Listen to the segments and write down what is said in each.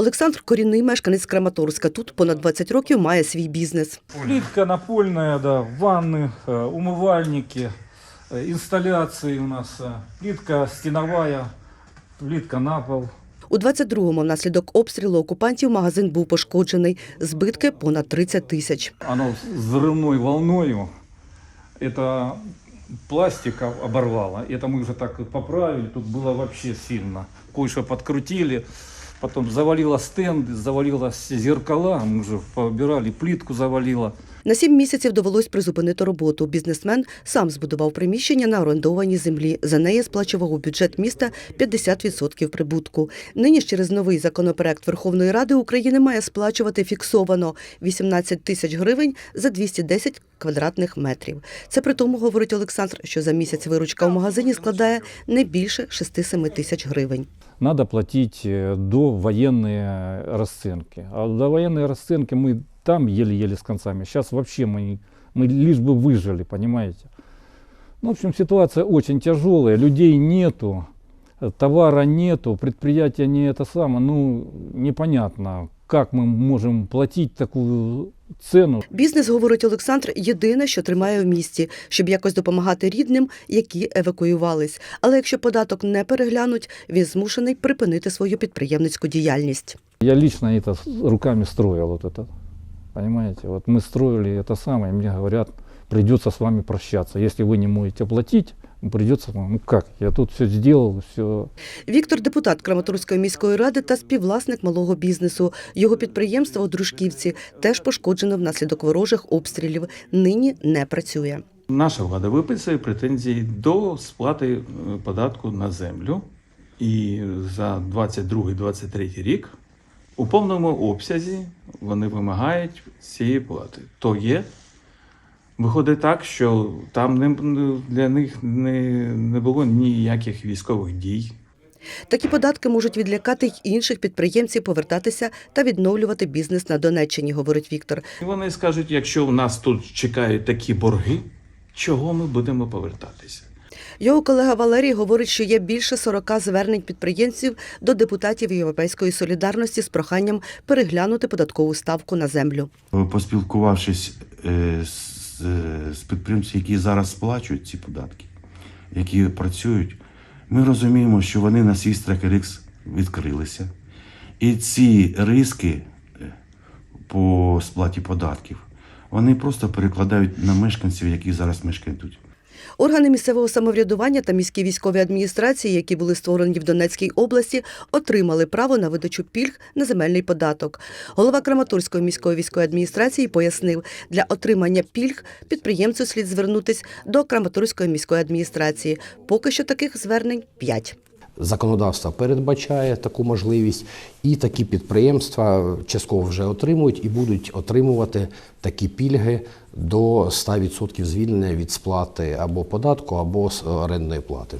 Олександр корінний мешканець Краматорська. Тут понад 20 років має свій бізнес. Плитка напольная, да, ванны, э, умывальники, э, инсталляции у нас, э, плитка стеновая, плитка на пол. У 22-му внаслідок обстрілу окупантів магазин був пошкоджений. Збитки понад 30 тисяч. Оно с взрывной волною, это пластик о- оборвало, это мы уже так поправили, тут было вообще сильно. Кое-что подкрутили, потом завалило стенды, завалило зеркала, мы уже поубирали, плитку завалило. На сім місяців довелось призупинити роботу. Бізнесмен сам збудував приміщення на орендованій землі. За неї сплачував у бюджет міста 50% прибутку. Нині ж через новий законопроект Верховної Ради України має сплачувати фіксовано 18 тисяч гривень за 210 квадратних метрів. Це при тому, говорить Олександр, що за місяць виручка в магазині складає не більше 6-7 тисяч гривень. Надо платить э, до военные расценки. А до военной расценки мы там еле-еле с концами. Сейчас вообще мы, мы лишь бы выжили, понимаете. Ну, в общем, ситуация очень тяжелая, людей нету, э, товара нету, предприятия не это самое. Ну, непонятно, как мы можем платить такую цену. Бізнес, говорить Олександр, єдине, що тримає в місті, щоб якось допомагати рідним, які евакуювались. Але якщо податок не переглянуть, він змушений припинити свою підприємницьку діяльність. Я лично это с- руками строил вот это. Понимаете, вот мы строили это самое, и мне говорят, придется с вами прощаться. Если вы не можете платить, придется вам. Ну как, я тут все сделал, все. Віктор депутат Краматорської міської ради та співвласник малого бізнесу. Його підприємство у Дружківці теж пошкоджено внаслідок ворожих обстрілів. Нині не працює. Наша влада виписує претензії до сплати е, податку на землю. І за 22-23 рік у повному обсязі вони вимагають цієї плати. То є. Виходить так, що там не, для них не, не було ніяких військових дій. Такі податки можуть відлякати й інших підприємців повертатися та відновлювати бізнес на Донеччині, говорить Віктор. Вони скажуть, якщо у нас тут чекають такі борги, чого ми будемо повертатися? Його колега Валерій говорить, що є більше 40 звернень підприємців до депутатів Європейської солідарності з проханням переглянути податкову ставку на землю. поспілкувавшись е, з, е, з підприємців, які зараз сплачують ці податки, які працюють, ми розуміємо, що вони на свій і відкрилися. І ці риски е, по сплаті податків вони просто перекладають на мешканців, які зараз мешкають. Органи місцевого самоврядування та міські військові адміністрації, які були створені в Донецькій області, отримали право на видачу пільг на земельний податок. Голова Краматорської міської військової адміністрації пояснив, для отримання пільг підприємцю слід звернутись до Краматорської міської адміністрації. Поки що таких звернень п'ять. Законодавство передбачає таку можливість, і такі підприємства частково вже отримують і будуть отримувати такі пільги до 100% звільнення від сплати або податку, або орендної плати.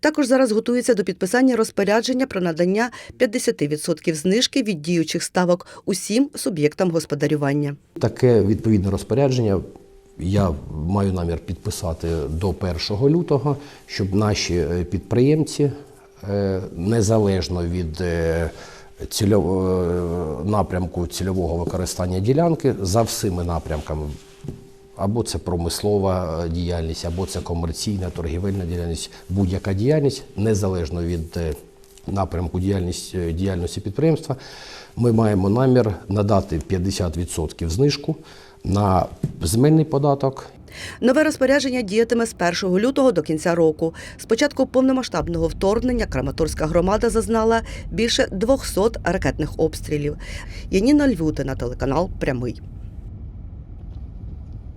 Також зараз готується до підписання розпорядження про надання 50% знижки від діючих ставок усім суб'єктам господарювання. Таке відповідне розпорядження я маю намір підписати до 1 лютого, щоб наші е, підприємці незалежно від е, е, напрямку цільового використання ділянки за всіми напрямками. Або це промислова е, діяльність, або це комерційна, торгівельна діяльність, будь-яка діяльність, незалежно від е, напрямку діяльність, е, діяльності підприємства, ми маємо намір надати 50% знижку на земельний податок Нове розпорядження діятиме з 1 лютого до кінця року. З початку повномасштабного вторгнення Краматорська громада зазнала більше 200 ракетних обстрілів. Яніна Львутина, телеканал Прямий.